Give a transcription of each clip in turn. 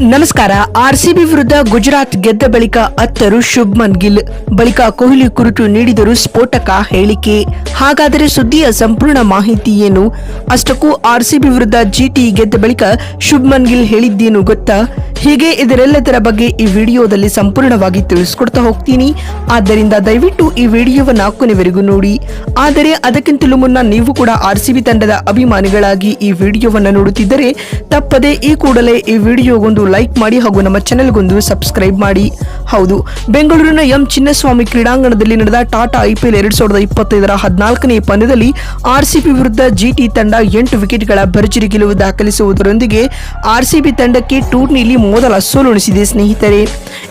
ನಮಸ್ಕಾರ. ಆರ್ಸಿಬಿ ವಿರುದ್ಧ ಗುಜರಾತ್ ಗೆದ್ದ ಬಳಿಕ ಅತ್ತರು ಶುಭ್ಮನ್ ಗಿಲ್. ಬಳಿಕ ಕೊಹ್ಲಿ ಕುರಿತು ನೀಡಿದರು ಸ್ಫೋಟಕ ಹೇಳಿಕೆ. ಹಾಗಾದರೆ ಸುದ್ದಿಯ ಸಂಪೂರ್ಣ ಮಾಹಿತಿ ಏನು? ಅಷ್ಟಕ್ಕೂ ಆರ್ಸಿಬಿ ವಿರುದ್ಧ ಜಿಟಿ ಗೆದ್ದ ಬಳಿಕ ಶುಭ್ಮನ್ ಗಿಲ್ ಹೇಳಿದ್ದೇನು ಗೊತ್ತಾ? ಹೀಗೆ ಇದರೆಲ್ಲದರ ಬಗ್ಗೆ ಈ ವಿಡಿಯೋದಲ್ಲಿ ಸಂಪೂರ್ಣವಾಗಿ ತಿಳಿಸ್ಕೊಡ್ತಾ ಹೋಗ್ತೀನಿ. ಆದ್ದರಿಂದ ದಯವಿಟ್ಟು ಈ ವಿಡಿಯೋವನ್ನು ಕೊನೆವರೆಗೂ ನೋಡಿ. ಆದರೆ ಅದಕ್ಕಿಂತಲೂ ಮುನ್ನ ನೀವು ಕೂಡ ಆರ್ಸಿಬಿ ತಂಡದ ಅಭಿಮಾನಿಗಳಾಗಿ ಈ ವಿಡಿಯೋವನ್ನು ನೋಡುತ್ತಿದ್ದರೆ ತಪ್ಪದೆ ಈ ಕೂಡಲೇ ಈ ವಿಡಿಯೋಗೊಂದು ಲೈಕ್ ಮಾಡಿ ಹಾಗೂ ನಮ್ಮ ಚಾನೆಲ್ಗೊಂದು ಸಬ್ಸ್ಕ್ರೈಬ್ ಮಾಡಿ. ಹೌದು. ಬೆಂಗಳೂರಿನ ಎಂ ಚಿನ್ನಸ್ವಾಮಿ ಕ್ರೀಡಾಂಗಣದಲ್ಲಿ ನಡೆದ ಟಾಟಾ ಐಪಿಎಲ್ ಎರಡ್ ಸಾವಿರದ ಇಪ್ಪತ್ತೈದರ ಹದಿನಾಲ್ಕನೇ ಪಂದ್ಯದಲ್ಲಿ ಆರ್ಸಿಬಿ ವಿರುದ್ಧ ಜಿಟಿ ತಂಡ ಎಂಟು ವಿಕೆಟ್ಗಳ ಭರ್ಜರಿ ಗೆಲುವು ದಾಖಲಿಸುವುದರೊಂದಿಗೆ ಆರ್ಸಿಬಿ ತಂಡಕ್ಕೆ ಟೂರ್ನಿಯಲ್ಲಿ ಮೊದಲ ಸೋಲುಣಿಸಿದೆ ಸ್ನೇಹಿತರೆ.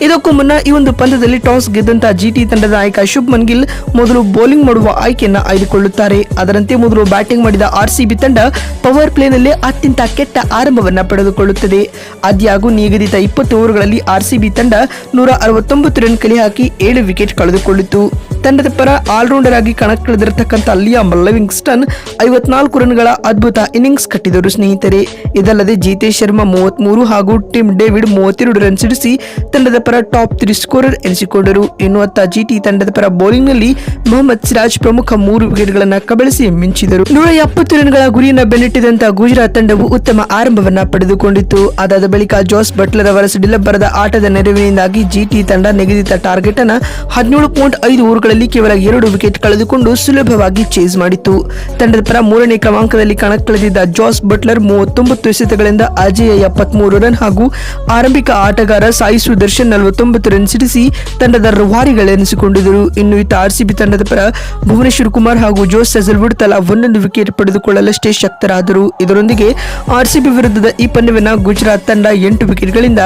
ಇದಕ್ಕೂ ಮುನ್ನ ಈ ಒಂದು ಪಂದ್ಯದಲ್ಲಿ ಟಾಸ್ ಗೆದ್ದಂತಹ ಜಿಟಿ ತಂಡದ ನಾಯಕ ಶುಭ್ಮನ್ ಗಿಲ್ ಮೊದಲು ಬೌಲಿಂಗ್ ಮಾಡುವ ಆಯ್ಕೆಯನ್ನು ಆಯ್ದುಕೊಳ್ಳುತ್ತಾರೆ. ಅದರಂತೆ ಮೊದಲು ಬ್ಯಾಟಿಂಗ್ ಮಾಡಿದ ಆರ್ಸಿಬಿ ತಂಡ ಪವರ್ ಪ್ಲೇನಲ್ಲಿ ಅತ್ಯಂತ ಕೆಟ್ಟ ಆರಂಭವನ್ನು ಪಡೆದುಕೊಳ್ಳುತ್ತದೆ. ಆದ್ಯಾಗೂ ನಿಗದಿತ ಇಪ್ಪತ್ತು ಓವರ್ಗಳಲ್ಲಿ ಆರ್ಸಿಬಿ ತಂಡ ನೂರ ಅರವತ್ತೊಂಬತ್ತು ರನ್ ಕಲೆ ಹಾಕಿ ಏಳು ವಿಕೆಟ್ ಕಳೆದುಕೊಂಡಿತು ತಂಡದ ಪರ ಆಲ್ರೌಂಡರ್ ಆಗಿ ಕಣಕ್ಕಿಳಿದಿರತಕ್ಕಂಥ ಲಿಯಾಮ್ ಮಲ್ಲವಿಂಗ್ಸ್ಟನ್ ಐವತ್ನಾಲ್ಕು ರನ್ಗಳ ಅದ್ಭುತ ಇನ್ನಿಂಗ್ಸ್ ಕಟ್ಟಿದರು. ಸ್ನೇಹಿತರೆ, ಇದಲ್ಲದೆ ಜಿತೇಶ್ ಶರ್ಮಾ ಮೂವತ್ಮೂರು ಹಾಗೂ ಟಿಮ್ ಡೇವಿಡ್ ಮೂವತ್ತೆರಡು ರನ್ ಸಿಡಿಸಿ ತಂಡದ ಪರ ಟಾಪ್ ತ್ರೀ ಸ್ಕೋರರ್ ಎನಿಸಿಕೊಂಡರು. ಇನ್ನು ಅತ್ತ ಜಿಟಿ ತಂಡದ ಪರ ಬೌಲಿಂಗ್ನಲ್ಲಿ ಮೊಹಮ್ಮದ್ ಸಿರಾಜ್ ಪ್ರಮುಖ ಮೂರು ವಿಕೆಟ್ಗಳನ್ನು ಕಬಳಿಸಿ ಮಿಂಚಿದರು. ನೂರ ಎಪ್ಪತ್ತು ರನ್ಗಳ ಗುರಿಯನ್ನು ಬೆನ್ನಟ್ಟಿದಂತ ಗುಜರಾತ್ ತಂಡವು ಉತ್ತಮ ಆರಂಭವನ್ನ ಪಡೆದುಕೊಂಡಿತ್ತು. ಅದಾದ ಬಳಿಕ ಜೋಸ್ ಬಟ್ಲರ್ ಅವರ ಸಿಡಿಲಬ್ಬರದ ಆಟದ ನೆರವಿನಿಂದಾಗಿ ಜಿಟಿ ತಂಡ ನಿಗದಿತ ಟಾರ್ಗೆಟ್ ಅನ್ನು ಹದಿನೇಳು ಪಾಯಿಂಟ್ ಐದು ಓವರ್ಗಳಲ್ಲಿ ಕೇವಲ ಎರಡು ವಿಕೆಟ್ ಕಳೆದುಕೊಂಡು ಸುಲಭವಾಗಿ ಚೇಸ್ ಮಾಡಿತ್ತು. ತಂಡದ ಪರ ಮೂರನೇ ಕ್ರಮಾಂಕದಲ್ಲಿ ಕಣಕ್ಕಿಳಿದಿದ್ದ ಜಾಸ್ ಬಟ್ಲರ್ ಮೂವತ್ತೊಂಬತ್ತು ಎಸೆತಗಳಿಂದ ಅಜೇಯ ಎಪ್ಪತ್ಮೂರು ರನ್ ಹಾಗೂ ಆರಂಭಿಕ ಆಟಗಾರ ಸಾಯಿ ಸುದರ್ಶನ್ ನಲವತ್ತೊಂಬತ್ತು ರನ್ ಸಿಡಿಸಿ ತಂಡದ ರುವಾರಿಗಳೆನಿಸಿಕೊಂಡಿದ್ದರು. ಇನ್ನು ಇತ್ತ ಆರ್ಸಿಬಿ ತಂಡದ ಪರ ಭುವನೇಶ್ವರ್ ಕುಮಾರ್ ಹಾಗೂ ಜೋಸ್ ಸೆಸಲ್ವುಡ್ ತಲಾ ಒಂದೊಂದು ವಿಕೆಟ್ ಪಡೆದುಕೊಳ್ಳಲಷ್ಟೇ ಶಕ್ತರಾದರು. ಇದರೊಂದಿಗೆ ಆರ್ಸಿಬಿ ವಿರುದ್ಧದ ಈ ಪಂದ್ಯವನ್ನು ಗುಜರಾತ್ ತಂಡ ಎಂಟು ವಿಕೆಟ್ಗಳಿಂದ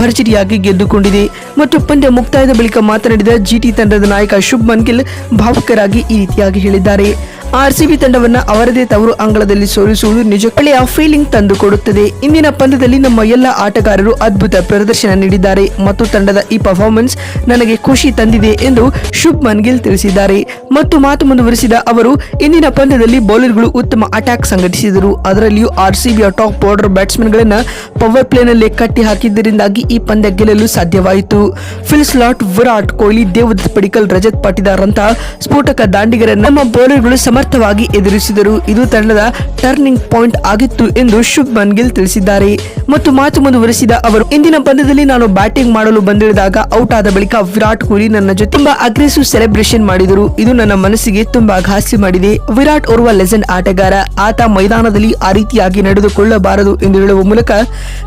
ಭರ್ಜರಿಯಾಗಿ ಗೆದ್ದುಕೊಂಡಿದೆ. ಮತ್ತು ಪಂದ್ಯ ಮುಕ್ತಾಯದ ಬಳಿಕ ಮಾತನಾಡಿದ ಜಿಟಿ ತಂಡದ ನಾಯಕ ಶುಭ್ಮನ್ ಗಿಲ್ ಭಾವುಕರಾಗಿ ಈ ರೀತಿಯಾಗಿ ಹೇಳಿದ್ದಾರೆ. ಆರ್ಸಿಬಿ ತಂಡವನ್ನ ಅವರದೇ ತವರು ಅಂಗಳದಲ್ಲಿ ಸೋಲಿಸುವುದು ನಿಜಕ್ಕಳೆಯ ಫೀಲಿಂಗ್ ತಂದುಕೊಡುತ್ತದೆ ಇಂದಿನ ಪಂದ್ಯದಲ್ಲಿ ನಮ್ಮ ಎಲ್ಲ ಆಟಗಾರರು ಅದ್ಭುತ ಪ್ರದರ್ಶನ ನೀಡಿದ್ದಾರೆ. ಮತ್ತು ತಂಡದ ಈ ಪರ್ಫಾರ್ಮೆನ್ಸ್ ನನಗೆ ಖುಷಿ ತಂದಿದೆ ಎಂದು ಶುಭ್ಮನ್ ಗಿಲ್ ತಿಳಿಸಿದ್ದಾರೆ. ಮತ್ತು ಮಾತು ಮುಂದುವರಿಸಿದ ಅವರು, ಇಂದಿನ ಪಂದ್ಯದಲ್ಲಿ ಬೌಲರ್ಗಳು ಉತ್ತಮ ಅಟ್ಯಾಕ್ ಸಂಘಟಿಸಿದರು. ಅದರಲ್ಲಿಯೂ ಆರ್ಸಿಬಿಯ ಟಾಪ್ ಆರ್ಡರ್ ಬ್ಯಾಟ್ಸ್ಮನ್ಗಳನ್ನು ಪವರ್ ಪ್ಲೇನಲ್ಲಿ ಕಟ್ಟಿ ಹಾಕಿದ್ದರಿಂದಾಗಿ ಈ ಪಂದ್ಯ ಗೆಲ್ಲಲು ಸಾಧ್ಯವಾಯಿತು. ಫಿಲ್ ಸ್ಲಾಟ್ ವಿರಾಟ್ ಕೊಹ್ಲಿ, ದೇವದತ್ ಪಡಿಕಲ್, ರಜತ್ ಪಾಟಿದಾರ್ ಸ್ಫೋಟಕ ದಾಂಡಿಗರ ನಮ್ಮ ಬೌಲರ್ಗಳು ಸಮರ್ಥವಾಗಿ ಎದುರಿಸಿದರು. ಇದು ತಂಡದ ಟರ್ನಿಂಗ್ ಪಾಯಿಂಟ್ ಆಗಿತ್ತು ಎಂದು ಶುಭ್ಮನ್ ಗಿಲ್ ತಿಳಿಸಿದ್ದಾರೆ. ಮತ್ತು ಮಾತು ಮುಂದುವರಿಸಿದ ಅವರು, ಇಂದಿನ ಪಂದ್ಯದಲ್ಲಿ ನಾನು ಬ್ಯಾಟಿಂಗ್ ಮಾಡಲು ಬಂದಿಳಿದಾಗ ಔಟ್ ಆದ ಬಳಿಕ ವಿರಾಟ್ ಕೊಹ್ಲಿ ನನ್ನ ಜೊತೆ ತುಂಬಾ ಅಗ್ರೆಸಿವ್ ಸೆಲೆಬ್ರೇಷನ್ ಮಾಡಿದರು. ಇದು ನನ್ನ ಮನಸ್ಸಿಗೆ ತುಂಬಾ ಘಾಸಿ ಮಾಡಿದೆ. ವಿರಾಟ್ ಓರ್ವ ಲೆಜೆಂಡ್ ಆಟಗಾರ. ಆತ ಮೈದಾನದಲ್ಲಿ ಆ ರೀತಿಯಾಗಿ ನಡೆದುಕೊಳ್ಳಬಾರದು ಎಂದು ಹೇಳುವ ಮೂಲಕ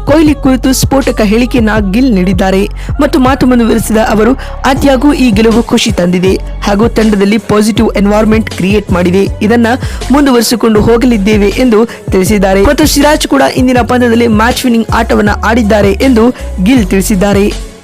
ಕೊಹ್ಲಿ ಕುರಿತು ಸ್ಫೋಟಕ ಹೇಳಿಕೆಯನ್ನ ಗಿಲ್ ನೀಡಿದ್ದಾರೆ. ಮತ್ತು ಮಾತು ಮುಂದುವರಿಸಿದ ಅವರು ಆದ್ಯಾಗೂ ಈ ಗೆಲುವು ಖುಷಿ ತಂದಿದೆ. ಹಾಗೂ ತಂಡದಲ್ಲಿ ಪಾಸಿಟಿವ್ ಎನ್ವೈರ್ಮೆಂಟ್ ಕ್ರಿಯೇಟ್ ಮಾಡಿದೆ. ಇದನ್ನ ಮುಂದುವರಿಸಿಕೊಂಡು ಹೋಗಲಿದ್ದೇವೆ ಎಂದು ತಿಳಿಸಿದ್ದಾರೆ. ಮತ್ತು ಸಿರಾಜ್ ಕೂಡ ಇಂದಿನ ಪಂದ್ಯದಲ್ಲಿ ಮ್ಯಾಚ್ ವಿನ್ನಿಂಗ್ ಆಟವನ್ನ ಆಡಿದ್ದಾರೆ ಎಂದು ಗಿಲ್ ತಿಳಿಸಿದ್ದಾರೆ.